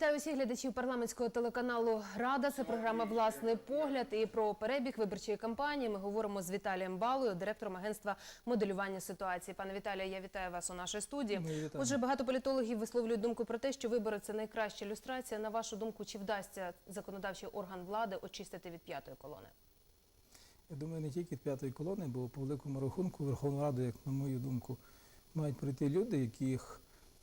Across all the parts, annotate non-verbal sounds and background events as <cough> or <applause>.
Вітаю всіх глядачів парламентського телеканалу Рада. Це програма Власний погляд. І про перебіг виборчої кампанії ми говоримо з Віталієм Балою, директором агентства моделювання ситуації. Пане Віталію, я вітаю вас у нашій студії. Отже, багато політологів висловлюють думку про те, що вибори це найкраща ілюстрація. На вашу думку, чи вдасться законодавчий орган влади очистити від п'ятої колони? Я думаю, не тільки від п'ятої колони, бо по великому рахунку Верховну Раду, як на мою думку, мають прийти люди, яких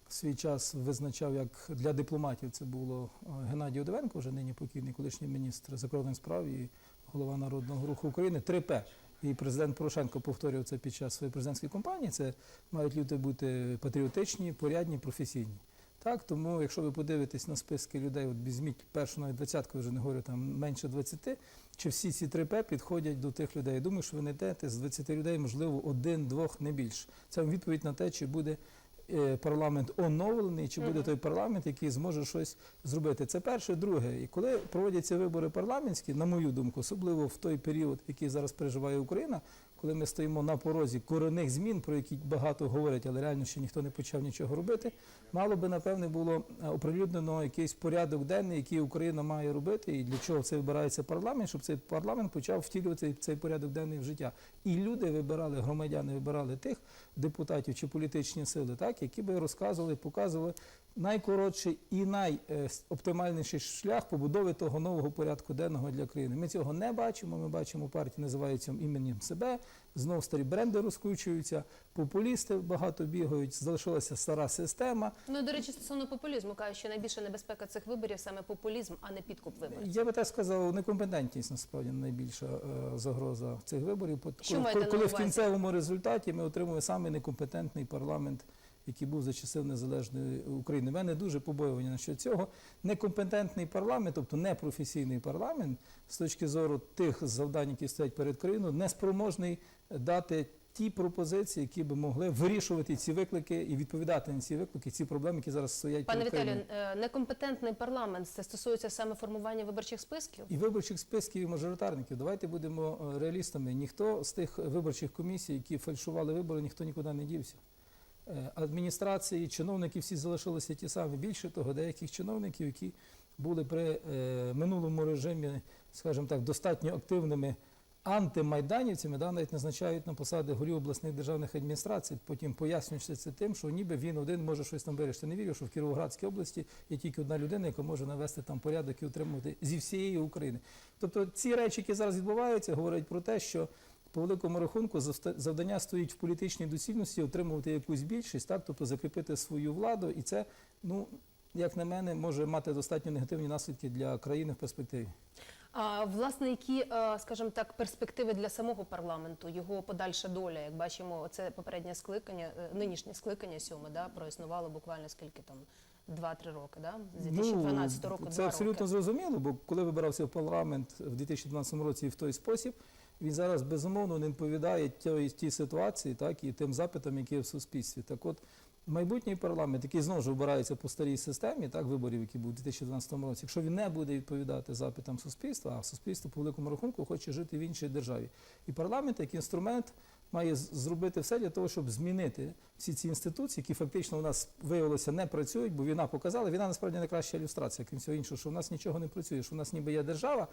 свій час визначав як для дипломатів. Це було е, Геннадій Одовенко, вже нині покійний колишній міністр закордонних справ і голова Народного руху України. 3П. І президент Порошенко повторював це під час своєї президентської кампанії. Це мають люди бути патріотичні, порядні, професійні. Так, тому якщо ви подивитесь на списки людей, от візьміть першу навіть двадцятку, вже не говорю там менше 20, чи всі ці 3П підходять до тих людей. Я думаю, що ви знайдете з 20 людей, можливо, один, двох, не більше. Це відповідь на те, чи буде парламент оновлений, чи буде той парламент, який зможе щось зробити. Це перше, друге. І коли проводяться вибори парламентські, на мою думку, особливо в той період, який зараз переживає Україна, коли ми стоїмо на порозі корінних змін, про які багато говорять, але реально ще ніхто не почав нічого робити. Мало би напевне було е, оприлюднено якийсь порядок денний, який Україна має робити, і для чого це вибирається парламент, щоб цей парламент почав втілювати цей порядок денний в життя. І люди вибирали, громадяни вибирали тих депутатів чи політичні сили, так які би розказували, показували найкоротший і найоптимальніший шлях побудови того нового порядку денного для країни. Ми цього не бачимо. Ми бачимо партії, називаються іменем себе. Знов старі бренди розкручуються, популісти багато бігають. Залишилася стара система. Ну до речі, стосовно популізму кажуть, що найбільша небезпека цих виборів саме популізм, а не підкуп виборів. Я би так сказав, некомпетентність насправді найбільша е, загроза цих виборів. Що коли, маєте на коли в кінцевому результаті ми отримуємо саме некомпетентний парламент, який був за часів незалежної України. У мене дуже побоювання на що цього. Некомпетентний парламент, тобто непрофесійний парламент, з точки зору тих завдань, які стоять перед країною, неспроможний дати. Ті пропозиції, які би могли вирішувати ці виклики і відповідати на ці виклики, ці проблеми, які зараз стоять Пане Віталію, е, некомпетентний парламент це стосується саме формування виборчих списків. І виборчих списків і мажоритарників. Давайте будемо е, реалістами. Ніхто з тих виборчих комісій, які фальшували вибори, ніхто нікуди не дівся. Е, Адміністрації, чиновники всі залишилися ті самі. Більше того, деяких чиновників, які були при е, минулому режимі, скажімо так, достатньо активними антимайданівцями, да, навіть назначають на посади голів обласних державних адміністрацій, потім пояснюючи це тим, що ніби він один може щось там вирішити. Не вірю, що в Кіровоградській області є тільки одна людина, яка може навести там порядок і утримувати зі всієї України. Тобто ці речі, які зараз відбуваються, говорять про те, що по великому рахунку завдання стоїть в політичній доцільності отримувати якусь більшість, так, тобто закріпити свою владу, і це, ну як на мене, може мати достатньо негативні наслідки для країни в перспективі. А власне, які, е, скажімо так, перспективи для самого парламенту, його подальша доля, як бачимо, це попереднє скликання, е, нинішнє скликання сьоме, да, проіснувало буквально скільки там 2-3 роки, да? з 2012 року. Ну, це два абсолютно роки. зрозуміло, бо коли вибирався в парламент в 2012 році в той спосіб, він зараз безумовно не відповідає тій, тій ситуації, так і тим запитам, які є в суспільстві. Так от майбутній парламент, який знову ж обирається по старій системі, так виборів, які був у 2012 році, якщо він не буде відповідати запитам суспільства, а суспільство по великому рахунку хоче жити в іншій державі, і парламент як інструмент. Має зробити все для того, щоб змінити всі ці інституції, які фактично у нас виявилося не працюють, бо війна показала. Війна насправді найкраща ілюстрація, крім всього іншого, що в нас нічого не працює, що в нас ніби є держава,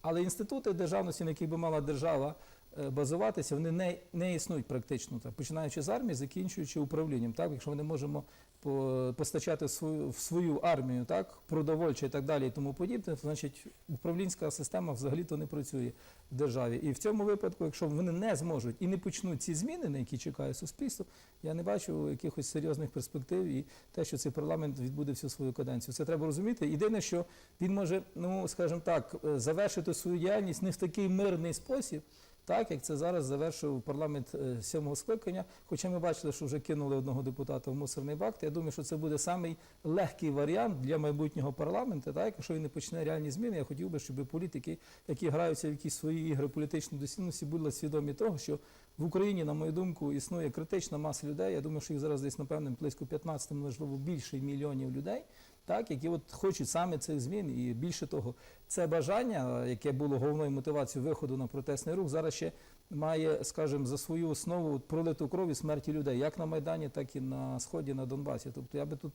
але інститути державності, на яких би мала держава е, базуватися, вони не, не існують практично, так, починаючи з армії, закінчуючи управлінням. Так, якщо ми не можемо по- постачати в свою армію, так, продовольче і так далі, і тому подібне, значить управлінська система взагалі-то не працює в державі. І в цьому випадку, якщо вони не зможуть і не почнуть ці зміни, на які чекає суспільство, я не бачу якихось серйозних перспектив і те, що цей парламент відбуде всю свою каденцію. Це треба розуміти. Єдине, що він може, ну скажімо так, е, завершити свою діяльність не в такий мирний спосіб. Так, як це зараз завершив парламент е, сьомого скликання, хоча ми бачили, що вже кинули одного депутата в мусорний бак, я думаю, що це буде самий легкий варіант для майбутнього парламенту. Так, якщо він не почне реальні зміни, я хотів би, щоб політики, які граються в якісь свої ігри політичної доцільності, були свідомі того, що в Україні, на мою думку, існує критична маса людей. Я думаю, що їх зараз десь, напевно, близько 15, можливо, більше мільйонів людей, так, які от хочуть саме цих змін. І більше того, це бажання, яке було головною мотивацією виходу на протестний рух, зараз ще має, скажімо, за свою основу пролиту кров і смерті людей, як на Майдані, так і на Сході, на Донбасі. Тобто я би тут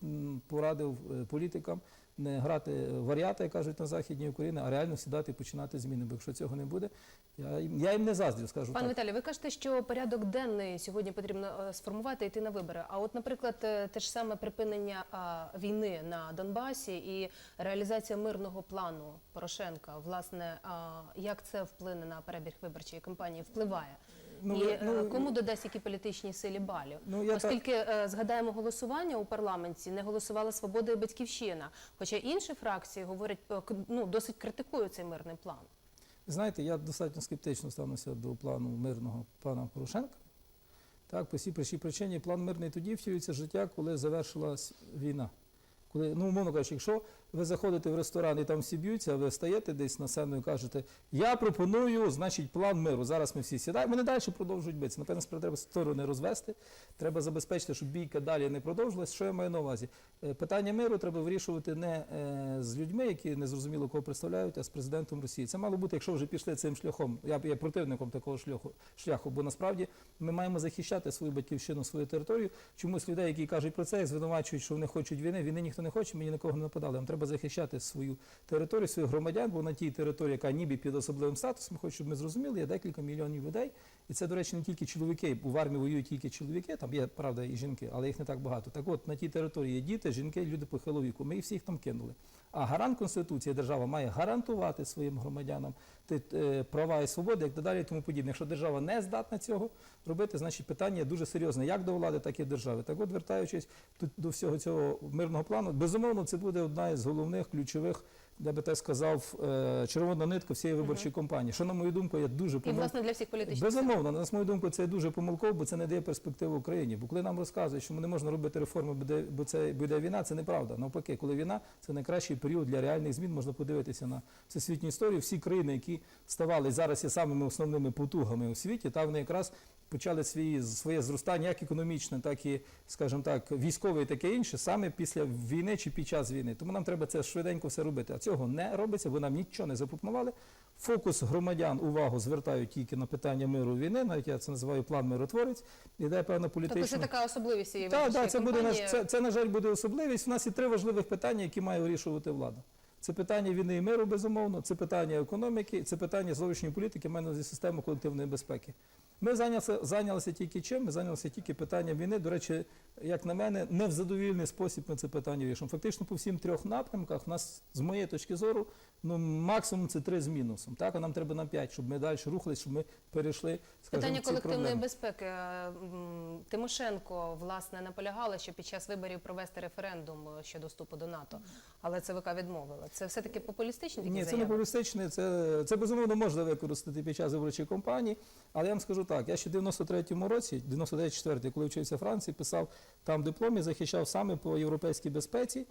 порадив е, політикам не грати варіата, як кажуть на Західній Україні, а реально сідати і починати зміни. Бо якщо цього не буде, я, їм- я їм не заздрю, скажу Пане так. Віталій, ви кажете, що порядок денний сьогодні потрібно е, сформувати і йти на вибори. А от, наприклад, е, те ж саме припинення війни на Донбасі і реалізація мирного плану Порошенка, власне, як це вплине на перебіг виборчої кампанії? Впливає. Ну, і е, ну, кому додасть які політичній силі балів? Ну, я так- Оскільки е, згадаємо голосування у парламенті, не голосувала Свобода і Батьківщина. Хоча інші фракції говорять, е, ну досить критикують цей мирний план. Знаєте, я достатньо скептично ставлюся до плану мирного пана Порошенка. Так, по цій простій причині план мирний тоді втілюється життя, коли завершилась війна. Коли, ну, умовно кажучи, якщо ви заходите в ресторан і там всі б'ються, а ви стаєте десь на сцену і кажете, я пропоную, значить, план миру. Зараз ми всі сідаємо. Вони далі продовжують битися. Напевно, спершу треба сторони розвести. Треба забезпечити, щоб бійка далі не продовжилась. Що я маю на увазі? Е, Питання миру треба вирішувати не е, з людьми, які незрозуміло кого представляють, а з президентом Росії. Це мало бути, якщо вже пішли цим шляхом. Я є противником такого шляху, шляху, бо насправді ми маємо захищати свою батьківщину, свою територію. Чомусь людей, які кажуть про це, звинувачують, що вони хочуть війни. Війни ніхто не хоче, ми ні на кого не нападали. Нам треба захищати свою територію, своїх громадян, бо на тій території, яка ніби під особливим статусом, хочу, щоб ми зрозуміли, є декілька мільйонів людей. І це, до речі, не тільки чоловіки, бо в армії воюють тільки чоловіки, там є, правда, і жінки, але їх не так багато. Так от, на тій території є діти, жінки, люди похилого віку. Ми їх всіх там кинули. А гарант Конституції держава має гарантувати своїм громадянам е, права і свободи, як далі і тому подібне. Якщо держава не здатна цього робити, значить питання дуже серйозне, як до влади, так і держави. Так от, вертаючись до всього цього мирного плану, безумовно, це буде одна із головних ключових, я би так сказав, е, червона нитка всієї виборчої кампанії. Що, на мою думку, є дуже І власне для всіх політичних. Безумовно, на мою думку, це дуже помилково, бо це не дає перспективи Україні. Бо коли нам розказують, що не можна робити реформи, бо це буде війна, це неправда. Навпаки, коли війна, це найкращий період для реальних змін. Можна подивитися на всесвітню історію. Всі країни, які ставали зараз є самими основними потугами у світі, та вони якраз почали свої, своє зростання, як економічне, так і, скажімо так, військове і таке інше, саме після війни чи під час війни. Тому нам треба це швиденько все робити. А цього не робиться, бо нам нічого не запропонували. Фокус громадян увагу звертають тільки на питання миру війни, навіть я це називаю план миротворець. Іде певна Тобто це така особливість цієї Так, так, це буде це, це, на жаль, буде особливість. У нас є три важливих питання, які має вирішувати влада. Це питання війни і миру, безумовно, це питання економіки, це питання зовнішньої політики, мене зі системи колективної безпеки. Ми зайнялися, зайнялися тільки чим? Ми зайнялися тільки питанням війни. До речі, як на мене, не в задовільний спосіб ми це питання вирішимо. Фактично по всім трьох напрямках у нас, з моєї точки зору, ну максимум це три з мінусом. Так, а нам треба на п'ять, щоб ми далі рухались, щоб ми перейшли скажімо, Питання ці колективної проблеми. безпеки. Е, Тимошенко власне наполягала, що під час виборів провести референдум е, щодо вступу до НАТО, але ЦВК відмовила. Це все таки популістичні такі Ні, це не заяви? популістичне, це, це безумовно можна використати під час виборчої кампанії. Але я вам скажу так: я ще в 93-му році, 99-4, коли вчився в Франції, писав там диплом і захищав саме по європейській безпеці.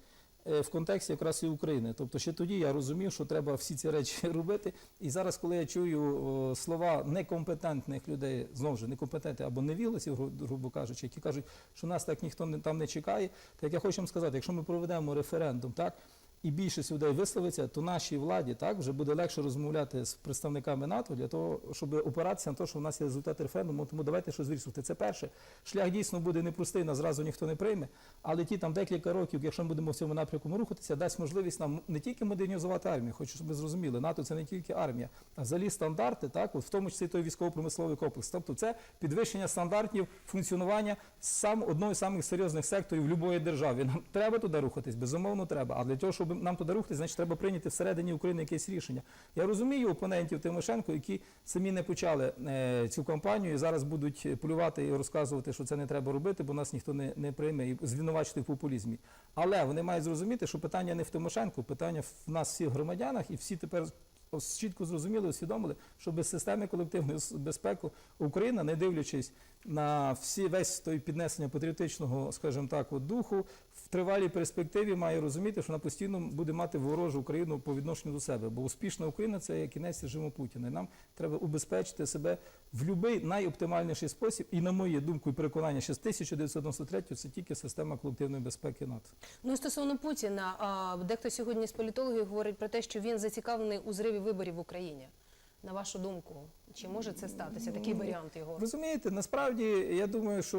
Е, В контексті якраз і України. Тобто ще тоді я розумів, що треба всі ці речі <laughs> робити. І зараз, коли я чую слова некомпетентних людей, знову ж некомпетентних або невілосів, грубо кажучи, які кажуть, що нас так ніхто не, там не чекає, так я хочу вам сказати, якщо ми проведемо референдум, так, і більшість людей висловиться, то нашій владі так вже буде легше розмовляти з представниками НАТО для того, щоб опиратися на те, що в нас є результат референдуму. Тому давайте щось вирішувати. Це перше. Шлях дійсно буде непростий, нас зразу ніхто не прийме. Але ті там декілька років, якщо ми будемо в цьому напрямку рухатися, дасть можливість нам не тільки модернізувати армію, хочу, щоб ви зрозуміли, НАТО це не тільки армія, а взагалі стандарти, так, от в тому числі той військово-промисловий комплекс. Тобто це підвищення стандартів функціонування сам одного з самих серйозних секторів будь-якої держави. Нам треба туди рухатись, безумовно треба. А для того, щоб нам туди рухатись, значить треба прийняти всередині України якесь рішення. Я розумію опонентів Тимошенко, які самі не почали е, цю кампанію і зараз будуть полювати і розказувати, що це не треба робити, бо нас ніхто не, не прийме і звинувачити в популізмі. Але вони мають зрозуміти, що питання не в Тимошенко, питання в нас всіх громадянах, і всі тепер чітко зрозуміли, усвідомили, що без системи колективної безпеки Україна, не дивлячись на всі весь той піднесення патріотичного, скажімо так, от духу, тривалій перспективі має розуміти, що вона постійно буде мати ворожу Україну по відношенню до себе. Бо успішна Україна це кінець режиму Путіна. І нам треба убезпечити себе в будь-який найоптимальніший спосіб. І на мою думку і переконання, що з 1993 це тільки система колективної безпеки НАТО. Ну і стосовно Путіна, дехто сьогодні з політологів говорить про те, що він зацікавлений у зриві виборів в Україні. На вашу думку, чи може це статися? Такий варіант його? Розумієте, насправді я думаю, що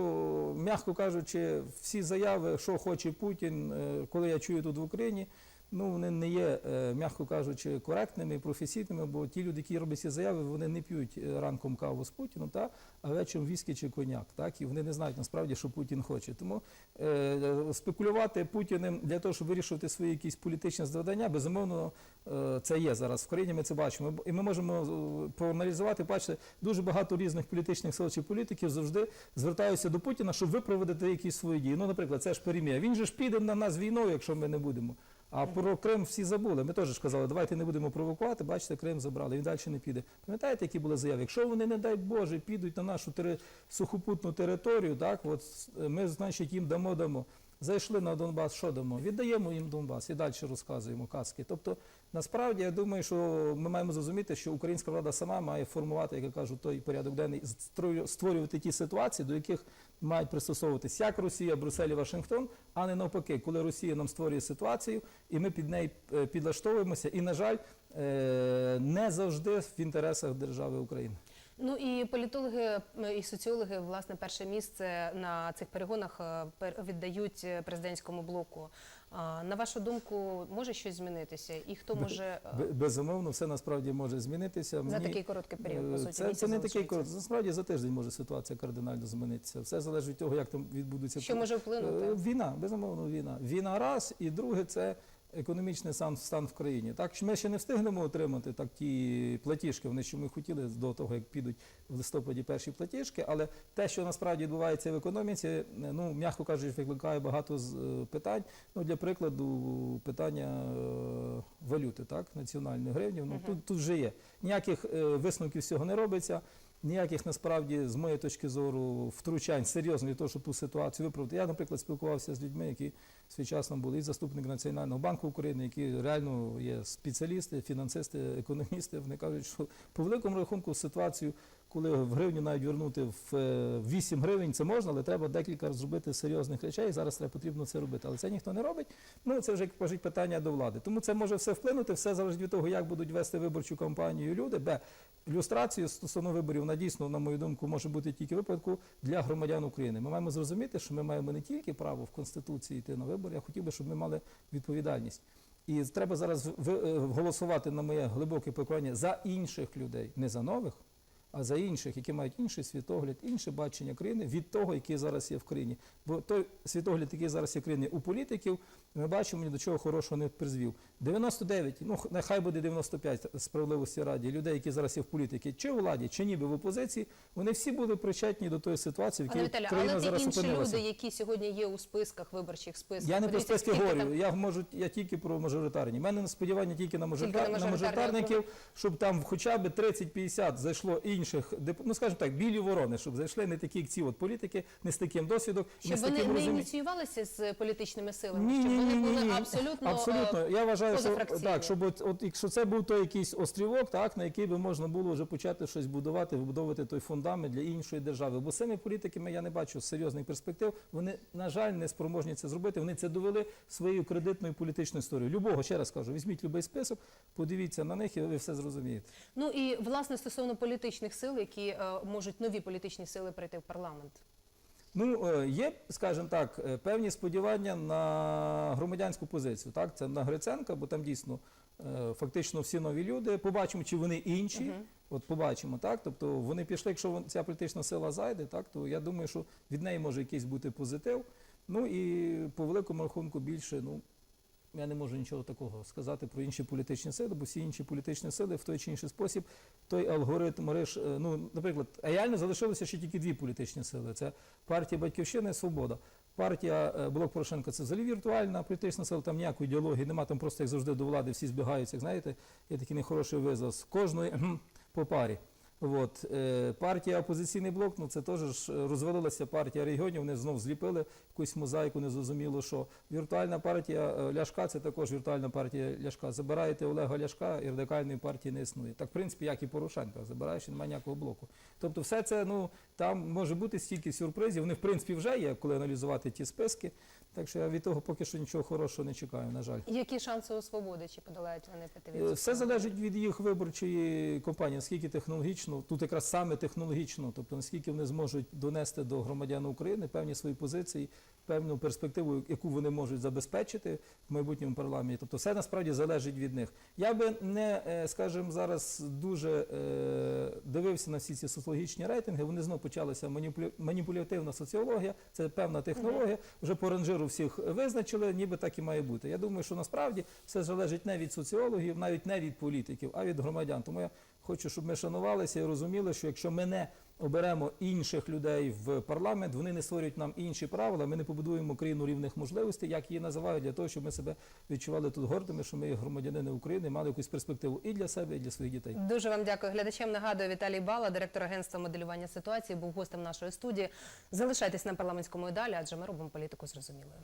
м'яко кажучи, всі заяви, що хоче Путін, е, коли я чую тут в Україні, ну вони не є, е, м'яко кажучи, коректними професійними, бо ті люди, які роблять ці заяви, вони не п'ють е, ранком каву з Путіном, та, а вечором віскі чи коньяк. Так, і вони не знають насправді, що Путін хоче. Тому е, спекулювати Путіним для того, щоб вирішувати свої якісь політичні завдання, безумовно, е, це є зараз в країні. Ми це бачимо. І ми можемо е, проаналізувати, бачите, дуже багато різних політичних сил чи політиків завжди звертаються до Путіна, щоб виправдати якісь свої дії. Ну, наприклад, це ж перемія. Він же ж піде на нас війною, якщо ми не будемо. А про Крим всі забули. Ми теж казали, давайте не будемо провокувати. Бачите, Крим забрали. Він далі не піде. Пам'ятаєте, які були заяви? Якщо вони, не дай Боже, підуть на нашу тери... сухопутну територію, так от е, ми, значить, їм дамо дамо. Зайшли на Донбас, що дамо? Віддаємо їм Донбас і далі розказуємо казки. Тобто, насправді я думаю, що ми маємо зрозуміти, що українська влада сама має формувати, як я кажу, той порядок денний, створювати ті ситуації, до яких мають пристосовуватись як Росія, Брюссель і Вашингтон, а не навпаки, коли Росія нам створює ситуацію, і ми під неї е, підлаштовуємося. І, на жаль, е, не завжди в інтересах держави України. Ну і політологи і соціологи, власне, перше місце на цих перегонах е, віддають е, президентському блоку. На вашу думку, може щось змінитися? І хто може е, Безумовно, все насправді може змінитися. за Мені- такий короткий період, по суті, Це, це не такий короткий. Насправді за тиждень може ситуація кардинально змінитися. Все залежить від того, як там відбудуться Що може вплинути? Війна, безумовно, війна. Війна раз, і друге це економічний стан, стан в країні. Так, що ми ще не встигнемо отримати так ті платіжки, вони що ми хотіли до того, як підуть в листопаді перші платіжки, але те, що насправді відбувається в економіці, е, ну, м'яко кажучи, викликає багато з- е, питань. Ну, для прикладу, питання е, валюти, так, національної гривні, ну, Мгм. тут, тут вже є. Ніяких висновків цього не робиться. Ніяких насправді, з моєї точки зору, втручань серйозно для того, щоб ту ситуацію виправити. Я, наприклад, спілкувався з людьми, які свічасно були і заступник Національного банку України, які реально є спеціалісти, фінансисти, економісти. Вони кажуть, що по великому рахунку ситуацію, коли в гривню навіть вернути в е, 8 гривень, це можна, але треба декілька зробити серйозних речей. Зараз треба потрібно це робити. Але це ніхто не робить. Ну це вже кажуть питання до влади. Тому це може все вплинути. Все залежить від того, як будуть вести виборчу кампанію люди. Б. Люстрацію стосовно виборів вона дійсно, на мою думку, може бути тільки випадку для громадян України. Ми маємо зрозуміти, що ми маємо не тільки право в Конституції йти на вибори, я хотів би, щоб ми мали відповідальність. І треба зараз е, голосувати на моє глибоке переконання за інших людей, не за нових, а за інших, які мають інший світогляд, інше бачення країни від того, який зараз є в країні. Бо той світогляд, який зараз є в країні у політиків, ми бачимо, ні до чого хорошого не призвів. 99, ну нехай буде 95 справедливості раді, людей, які зараз є в політиці, чи у владі, чи ніби в опозиції, вони всі були причетні до тої ситуації, в якій Віталію, країна але ті зараз інші опинилася. люди, які сьогодні є у списках, виборчих списках, Я не про списки говорю, там- я можу, я тільки про мажоритарні. У мене сподівання тільки на, мажоритар, Тільки на на мажоритарників, щоб там хоча б 30-50 зайшло інших ну скажімо так, білі ворони, щоб зайшли не такі, як ці от політики, не з таким досвідом, не Щоб з вони таким не розумінням. ініціювалися з політичними силами, Ні, щоб ні, вони були абсолютно, Абсолютно. е, Я вважаю, що так, щоб от, от якщо це був той якийсь острівок, так на який би можна було вже почати щось будувати, вибудовувати той фундамент для іншої держави. Бо самі політиками я не бачу серйозних перспектив. Вони, на жаль, не спроможні це зробити. Вони це довели своєю кредитною політичною історією. Любого ще раз кажу, візьміть будь-який список, подивіться на них, і ви все зрозумієте. Ну і власне стосовно політичних сил, які е, можуть нові політичні сили прийти в парламент. Ну, е, є, скажімо так, е, певні сподівання на громадянську позицію. Так, це на Гриценка, бо там дійсно е, фактично всі нові люди. Побачимо, чи вони інші. Угу. От побачимо, так. Тобто вони пішли, якщо ця політична сила зайде, так, то я думаю, що від неї може якийсь бути позитив. Ну і по великому рахунку більше, ну. Я не можу нічого такого сказати про інші політичні сили, бо всі інші політичні сили в той чи інший спосіб той алгоритм риш, е, ну, наприклад, реально залишилося ще тільки дві політичні сили: це партія Батьківщина і Свобода. Партія е, Блок Порошенка це взагалі віртуальна політична сила, там ніякої ідеології немає, там просто як завжди до влади всі збігаються. Як знаєте, є такий нехороший визаз. Кожної по парі. От, е, партія опозиційний блок, ну це теж ж розвалилася партія регіонів, вони знов зліпили якусь мозаїку, незрозуміло що. Віртуальна партія е, Ляшка, це також віртуальна партія Ляшка. Забираєте Олега Ляшка і радикальної партії не існує. Так, в принципі, як і Порошенка, забираєш і немає ніякого блоку. Тобто, все це, ну там може бути стільки сюрпризів. Вони в принципі вже є, коли аналізувати ті списки. Так що я від того поки що нічого хорошого не чекаю, на жаль. Які шанси у свободи? Чи подолають вони Е. Все залежить від їх виборчої кампанії, наскільки технологічно, тут якраз саме технологічно, тобто наскільки вони зможуть донести до громадян України певні свої позиції, певну перспективу, яку вони можуть забезпечити в майбутньому парламенті. Тобто все насправді залежить від них. Я би не, е, скажімо, зараз дуже е, дивився на всі ці соціологічні рейтинги. Вони знову почалися маніпулятивна соціологія, це певна технологія. Вже по ранжиру всіх визначили, ніби так і має бути. Я думаю, що насправді все залежить не від соціологів, навіть не від політиків, а від громадян. Тому я хочу, щоб ми шанувалися і розуміли, що якщо ми не оберемо інших людей в парламент, вони не створюють нам інші правила. Ми не побудуємо країну рівних можливостей, як її називають, для того, щоб ми себе відчували тут гордими, що ми громадянини України, мали якусь перспективу і для себе, і для своїх дітей. Дуже вам дякую глядачам. Нагадую, Віталій Бала, директор агентства моделювання ситуації, був гостем нашої студії. Залишайтесь на парламентському і далі, адже ми робимо політику зрозумілою.